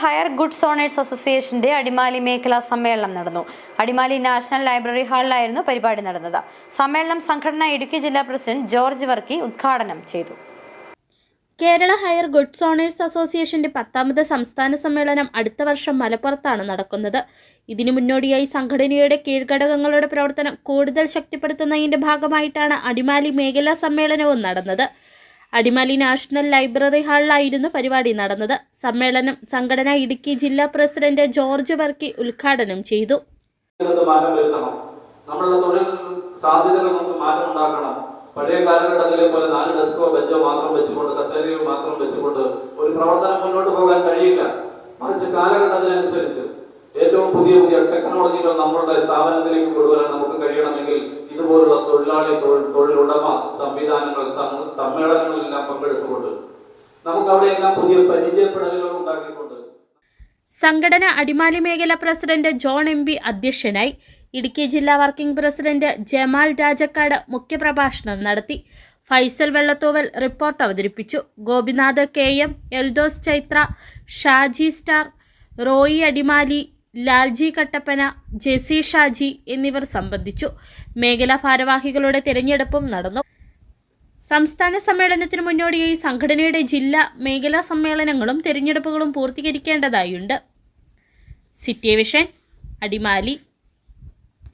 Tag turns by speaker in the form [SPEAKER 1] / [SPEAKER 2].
[SPEAKER 1] Higher goods owners അസോസിയേഷന്റെ അടിമാലി മേഖലാ സമ്മേളനം നടന്നു. അടിമാലി നാഷണൽ ലൈബ്രറി ഹാളിലായിരുന്നു പരിപാടി നടന്നത്. സമ്മേളനം സംഘടന ഇടുക്കി ജില്ലാ പ്രസിഡന്റ് ജോർജ് വർക്കി ഉദ്ഘാടനം ചെയ്തു.
[SPEAKER 2] കേരള ഹയർ ഗുഡ്സ് ഓണേഴ്സ് അസോസിയേഷന്റെ പത്താമത് സംസ്ഥാന സമ്മേളനം അടുത്ത വർഷം മലപ്പുറത്താണ് നടക്കുന്നത്. ഇതിനു മുന്നോടിയായി സംഘടനയുടെ കീഴ്ഘടകങ്ങളുടെ പ്രവർത്തനം കൂടുതൽ ശക്തിപ്പെടുത്തുന്നതിന്റെ ഭാഗമായിട്ടാണ് അടിമാലി മേഖലാ സമ്മേളനവും നടന്നത്. അടിമാലി നാഷണൽ ലൈബ്രറി ഹാളിലായിരുന്നു പരിപാടി നടന്നത്. സമ്മേളനം സംഘടന ഇടുക്കി ജില്ലാ പ്രസിഡന്റ് ജോർജ് വർക്കി ഉദ്ഘാടനം ചെയ്തു.
[SPEAKER 3] നമ്മളുടെ തൊഴിൽ സാധ്യതകൾ നമുക്ക് പഴയ കാലഘട്ടത്തിലെ പോലെ നാല് ഡെസ്കോ ബെഞ്ചോ മാത്രം വെച്ചുകൊണ്ട് കസേരയോ മാത്രം വെച്ചുകൊണ്ട് ഒരു പ്രവർത്തനം മുന്നോട്ട് പോകാൻ കഴിയില്ല. മറിച്ച് കാലഘട്ടത്തിനനുസരിച്ച് ഏറ്റവും പുതിയ പുതിയ ടെക്നോളജികൾ നമ്മളുടെ സ്ഥാപനത്തിലേക്ക് കൊണ്ടുവരാൻ ഉടമ സംവിധാനങ്ങൾ സമ്മേളനങ്ങളെല്ലാം പങ്കെടുത്തുകൊണ്ട് നമുക്ക് അവിടെയെല്ലാം പുതിയ പരിചയപ്പെടലുകൾ ഉണ്ടാക്കിക്കൊണ്ട്
[SPEAKER 2] സംഘടന അടിമാലി മേഖല പ്രസിഡന്റ് ജോൺ എം പി അധ്യക്ഷനായി ഇടുക്കി ജില്ലാ വർക്കിംഗ് പ്രസിഡന്റ് ജമാൽ രാജക്കാട് മുഖ്യപ്രഭാഷണം നടത്തി. ഫൈസൽ വെള്ളത്തോവൽ റിപ്പോർട്ട് അവതരിപ്പിച്ചു. Gopinath K M Eldhose Chaitra Shaji star Roy Adimali Lalji Kattappana Jessy Shaji എന്നിവർ സംബന്ധിച്ചു മേഖലാ ഭാരവാഹികളുടെ തിരഞ്ഞെടുപ്പും നടന്നു. സംസ്ഥാന സമ്മേളനത്തിനു മുന്നോടിയായി സംഘടനയുടെ ജില്ലാ മേഖലാ സമ്മേളനങ്ങളും തിരഞ്ഞെടുപ്പുകളും പൂർത്തീകരിക്കേണ്ടതായുണ്ട്. City vision Adimali